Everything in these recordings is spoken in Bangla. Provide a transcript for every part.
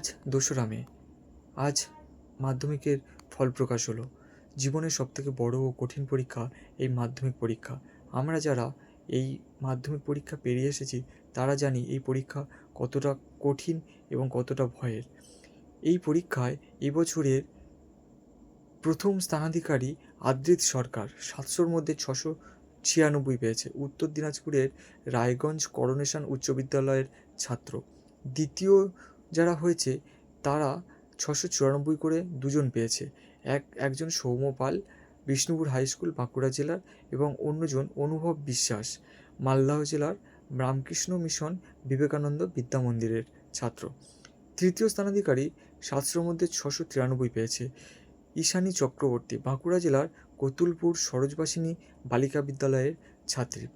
আজ দোসরা মে। আজ মাধ্যমিকের ফল প্রকাশ হলো। জীবনের সবথেকে বড় ও কঠিন পরীক্ষা এই মাধ্যমিক পরীক্ষা। আমরা যারা এই মাধ্যমিক পরীক্ষা পেরিয়ে এসেছি, তারা জানি এই পরীক্ষা কতটা কঠিন এবং কতটা ভয়ের। এই পরীক্ষায় এবছরের প্রথম স্থানাধিকারী আদ্রিত সরকার সাতশোর মধ্যে ছশো ছিয়ানব্বই পেয়েছে। উত্তর দিনাজপুরের রায়গঞ্জ করোনেশন উচ্চ বিদ্যালয়ের ছাত্র। দ্বিতীয় যারা হয়েছে, তারা ছশো চুরানব্বই করে দুজন পেয়েছে। এক, একজন সৌম্য পাল, বিষ্ণুপুর হাই স্কুল, বাঁকুড়া জেলার এবং অন্যজন অনুভব বিশ্বাস, মালদাহ জেলার রামকৃষ্ণ মিশন বিবেকানন্দ বিদ্যা মন্দিরের ছাত্র। তৃতীয় স্থানাধিকারী সাতশোর মধ্যে ছশো তিরানব্বই পেয়েছে। ঈশানী চক্রবর্তী, বাঁকুড়া জেলার কতুলপুর সরোজবাসিনী বালিকা বিদ্যালয়ের ছাত্রী।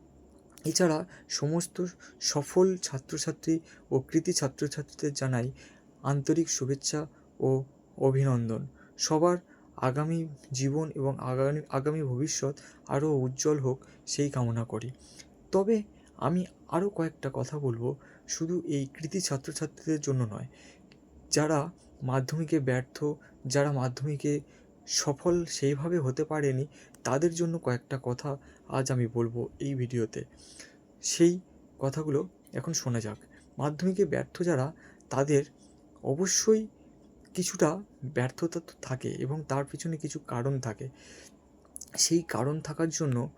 এছাড়া সমস্ত সফল ছাত্রছাত্রী ও কৃতি ছাত্রছাত্রীদের জানাই আন্তরিক শুভেচ্ছা ও অভিনন্দন। সবার আগামী জীবন এবং আগামী আগামী ভবিষ্যৎ আরও উজ্জ্বল হোক সেই কামনা করি। তবে আমি আরও কয়েকটা কথা বলব, শুধু এই কৃতি ছাত্রছাত্রীদের জন্য নয়। যারা মাধ্যমিকে ব্যর্থ, যারা মাধ্যমিকে সফল সেইভাবে হতে পারেনি তাদের জন্য কয়েকটা কথা আজ আমি বলব এই ভিডিওতে। সেই কথাগুলো এখন শোনা যাক। মাধ্যমিকে ব্যর্থ যারা, তাদের অবশ্যই কিছুটা ব্যর্থতা তো থাকে এবং তার পিছনে কিছু কারণ থাকে। সেই কারণ থাকার জন্য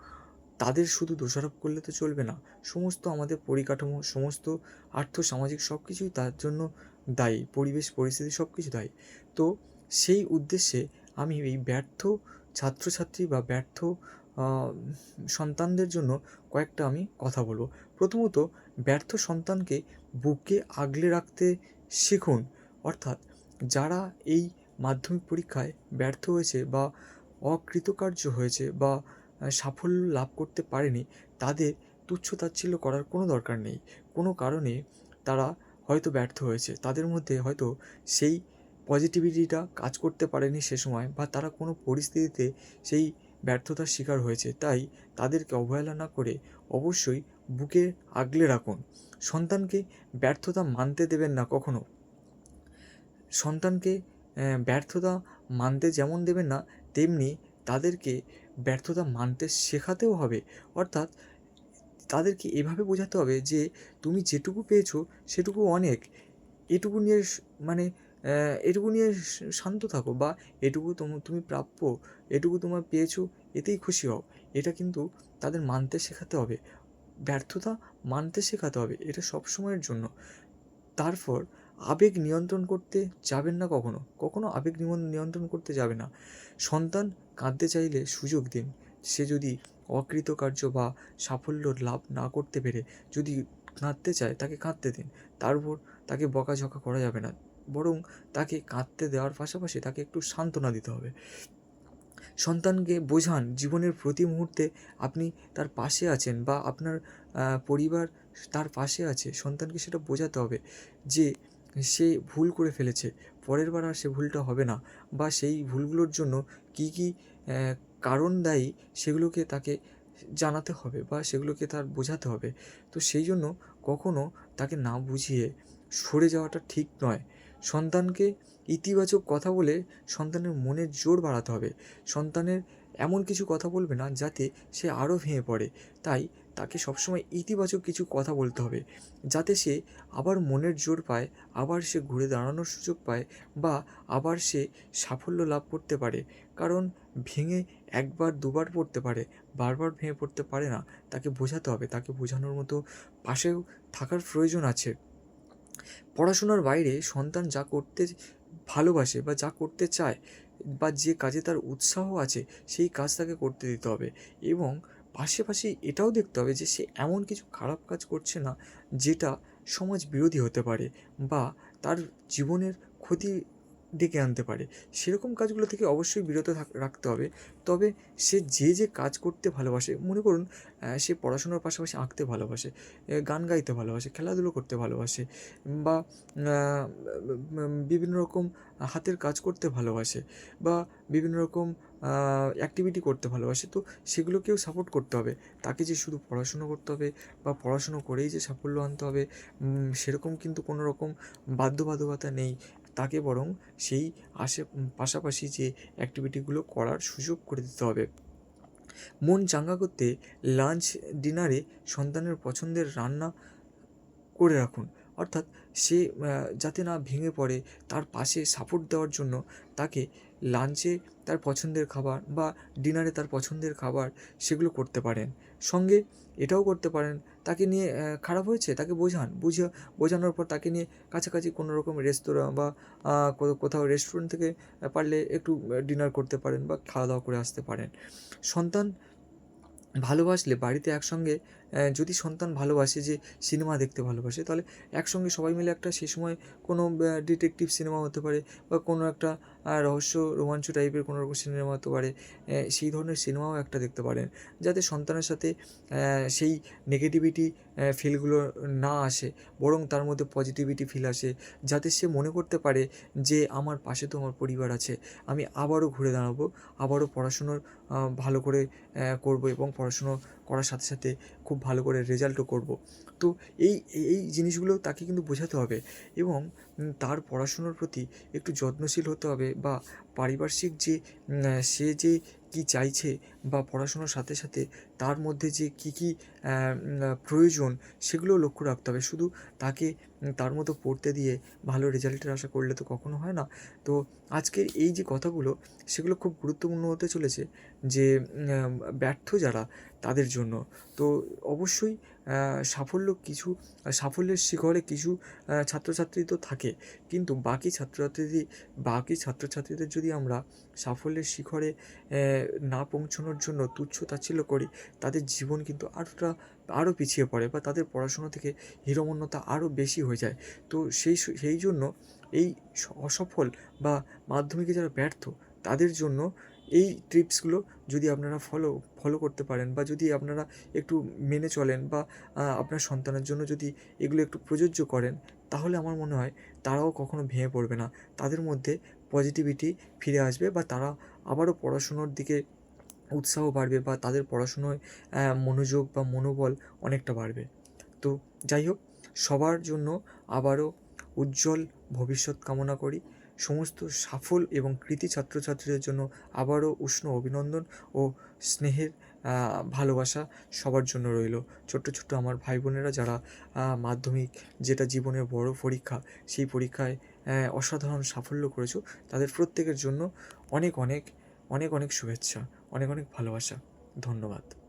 তাদের শুধু দোষারোপ করলে তো চলবে না। সমস্ত আমাদের পরিকাঠামো, সমস্ত আর্থ, সামাজিক সব কিছুই তার জন্য দায়ী। পরিবেশ, পরিস্থিতি সব কিছু দায়ী। তো সেই উদ্দেশ্যে আমি এই ব্যর্থ ছাত্রছাত্রী বা ব্যর্থ সন্তানদের জন্য কয়েকটা আমি কথা বলব। প্রথমত, ব্যর্থ সন্তানকে বুকে আগলে রাখতে শিখুন। অর্থাৎ, যারা এই মাধ্যমিক পরীক্ষায় ব্যর্থ হয়েছে বা অকৃতকার্য হয়েছে বা সাফল্য লাভ করতে পারেনি, তাদের তুচ্ছ তাচ্ছিল্য করার কোনো দরকার নেই। কোনো কারণে তারা হয়তো ব্যর্থ হয়েছে। তাদের মধ্যে হয়তো সেই পজিটিভিটিটা কাজ করতে পারেনি সে সময় বা তারা কোনো পরিস্থিতিতে সেই ব্যর্থতার শিকার হয়েছে। তাই তাদেরকে অবহেলা না করে অবশ্যই বুকে আগলে রাখুন। সন্তানকে ব্যর্থতা মানতে দেবেন না কখনো। সন্তানকে ব্যর্থতা মানতে যেমন দেবেন না, তেমনি তাদেরকে ব্যর্থতা মানতে শেখাতেও হবে। অর্থাৎ তাদেরকে এভাবে বোঝাতে হবে যে, তুমি যেটুকু পেয়েছ সেটুকু অনেক। এটুকু নিয়ে মানে এটুকু নিয়ে শান্ত থাকো বা এটুকু তোম- প্রাপ্য, এটুকু তোমার পেয়েছ, এতেই খুশি হও। এটা কিন্তু তাদের মানতে শেখাতে হবে। ব্যর্থতা মানতে শেখাতে হবে। এটা সব সময়ের জন্য। তারপর আবেগ নিয়ন্ত্রণ করতে যাবেন না কখনো। কখনো আবেগ নিয়ন্ত্রণ করতে যাবে না। সন্তান কাঁদতে চাইলে সুযোগ দিন। সে যদি অকৃতকার্য বা সাফল্য লাভ না করতে পেরে যদি কাঁদতে চায়, তাকে কাঁদতে দিন। তারপর তাকে বকাঝকা করা যাবে না। বরং তাকে কাঁদতে দেওয়ার পাশাপাশি তাকে একটু সান্ত্বনা দিতে হবে। সন্তানকে বোঝান, জীবনের প্রতি মুহূর্তে আপনি তার পাশে আছেন বা আপনার পরিবার তার পাশে আছে, সন্তানকে সেটা বোঝাতে হবে যে সে ভুল করে ফেলেছে, পরের বার আর সে ভুলটা হবে না বা সেই ভুলগুলোর জন্য কী কী কারণ দায়ী সেগুলোকে তাকে জানাতে হবে বা সেগুলোকে তার বোঝাতে হবে। তো সেই জন্য কখনো তাকে না বুঝিয়ে সরে যাওয়াটা ঠিক নয়। সন্তানকে ইতিবাচক কথা বলে সন্তানের মনের জোর বাড়াতে হবে। সন্তানের এমন কিছু কথা বলবে না যাতে সে আরও ভেঙে পড়ে। তাই তাকে সবসময় ইতিবাচক কিছু কথা বলতে হবে। যাতে সে আবার মনের জোর পায়, আবার সে ঘুরে দাঁড়ানোর সুযোগ পায় বা আবার সে সাফল্য লাভ করতে পারে। কারণ ভেঙে একবার, দুবার পড়তে পারে, বারবার ভেঙে পড়তে পারে না। তাকে বোঝাতে হবে, তাকে বোঝানোর মতো পাশেও থাকার প্রয়োজন আছে। পড়াশোনার বাইরে সন্তান যা করতে ভালোবাসে বা যা করতে চায় বা যে কাজে তার উৎসাহ আছে, সেই কাজ তাকে করতে দিতে হবে। এবং পাশাপাশি এটাও দেখতে হবে যে, সে এমন কিছু খারাপ কাজ করছে না, যেটা সমাজ বিরোধী হতে পারে বা তার জীবনের ক্ষতি ডেকে আনতে পারে। সেরকম কাজগুলো থেকে অবশ্যই বিরত রাখতে হবে। তবে সে যে যে কাজ করতে ভালোবাসে, মনে করুন সে পড়াশোনার পাশাপাশি আঁকতে ভালোবাসে গান গাইতে ভালোবাসে, খেলাধুলো করতে ভালোবাসে, বা বিভিন্ন রকম হাতের কাজ করতে ভালোবাসে, বা বিভিন্ন রকম অ্যাক্টিভিটি করতে ভালোবাসে, তো সেগুলোকেও সাপোর্ট করতে হবে। তাকে যে শুধু পড়াশুনো করতে হবে, বা পড়াশুনো করেই যে সাফল্য আনতে হবে সেরকম কিন্তু কোনো রকম বাধ্যবাধকতা নেই। তাকে বরং সেই আশে পাশাপাশি যে অ্যাক্টিভিটিগুলো করার সুযোগ করে দিতে হবে। মন চাঙ্গা করতে লাঞ্চ ডিনারে সন্তানের পছন্দের রান্না করে রাখুন। অর্থাৎ সে যাতে না ভেঙে পড়ে, তার পাশে সাপোর্ট দেওয়ার জন্য তাকে লাঞ্চে তার পছন্দের খাবার বা ডিনারে তার পছন্দের খাবার সেগুলো করতে পারেন। সঙ্গে এটাও করতে পারেন, তাকে নিয়ে খারাপ হয়েছে? তাকে বোঝান। বুঝে, বোঝানোর পর তাকে নিয়ে কাছাকাছি কোনো রকম রেস্তোরাঁ বা কোথাও রেস্টুরেন্ট থেকে পারলে একটু ডিনার করতে পারেন বা খাওয়া দাওয়া করে আসতে পারেন। সন্তান ভালোবাসলে বাড়িতে একসঙ্গে যদি সন্তান ভালোবাসে যে সিনেমা দেখতে ভালোবাসে, তাহলে একসঙ্গে সবাই মিলে একটা সে সময় কোনো ডিটেকটিভ সিনেমা হতে পারে বা কোনো একটা রহস্য রোমাঞ্চ টাইপের কোনো রকম সিনেমা হতে পারে। সেই ধরনের সিনেমাও একটা দেখতে পারেন, যাতে সন্তানের সাথে সেই নেগেটিভিটি ফিলগুলো না আসে, বরং তার মধ্যে পজিটিভিটি ফিল আসে, যাতে সে মনে করতে পারে যে আমার পাশে তো আমার পরিবার আছে, আমি আবারও ঘুরে দাঁড়াবো, আবারও পড়াশুনোর ভালো করে করব এবং পড়াশুনো করার সাথে সাথে খুব ভালো করে রেজাল্টও করব। তো এই এই জিনিসগুলো তাকে কিন্তু বোঝাতে হবে এবং তার পড়াশুনোর প্রতি একটু যত্নশীল হতে হবে বা পারিপার্শ্বিক যে সে যে কী চাইছে বা পড়াশোনার সাথে সাথে তার মধ্যে যে কি কী প্রয়োজন সেগুলো লক্ষ্য রাখতে হবে। শুধু তাকে তার মতো পড়তে দিয়ে ভালো রেজাল্টের আশা করলে তো কখনো হয় না। তো আজকের এই যে কথাগুলো, সেগুলো খুব গুরুত্বপূর্ণ হতে চলেছে যে ব্যর্থ যারা তাদের জন্য। তো অবশ্যই সাফল্য কিছু সাফল্যের শিখরে কিছু ছাত্রছাত্রী তো থাকে। কিন্তু বাকি ছাত্রছাত্রী, বাকি ছাত্রছাত্রীদের যদি আমরা সাফল্যের শিখরে না পৌঁছানোর জন্য তুচ্ছ তাচ্ছিল্য করি, তাদের জীবন কিন্তু আরোটা আরও পিছিয়ে পড়ে বা তাদের পড়াশোনা থেকে হীরমন্যতা আরও বেশি হয়ে যায়। তো সেই সেই জন্য এই অসফল বা মাধ্যমিকে যারা ব্যর্থ, তাদের জন্য এই টিপসগুলো যদি আপনারা ফলো ফলো করতে পারেন বা যদি আপনারা একটু মেনে চলেন বা আপনার সন্তানের জন্য যদি এগুলো একটু প্রযোজ্য করেন, তাহলে আমার মনে হয় তারাও কখনো ভেঙে পড়বে না। তাদের মধ্যে পজিটিভিটি ফিরে আসবে বা তারা আবারও পড়াশুনোর দিকে উৎসাহ বাড়বে বা তাদের পড়াশুনোয় মনোযোগ বা মনোবল অনেকটা বাড়বে। তো যাই হোক, সবার জন্য আবারও উজ্জ্বল ভবিষ্যৎ কামনা করি। সমস্ত সফল এবং কৃতি ছাত্রছাত্রীদের জন্য আবারও উষ্ণ অভিনন্দন ও স্নেহের ভালোবাসা সবার জন্য রইল। ছোট্ট ছোট্ট আমার ভাই বোনেরা যারা মাধ্যমিক যেটা জীবনের বড় পরীক্ষা, সেই পরীক্ষায় অসাধারণ সাফল্য করেছ, তাদের প্রত্যেকের জন্য অনেক অনেক অনেক অনেক শুভেচ্ছা, অনেক অনেক ভালোবাসা। ধন্যবাদ।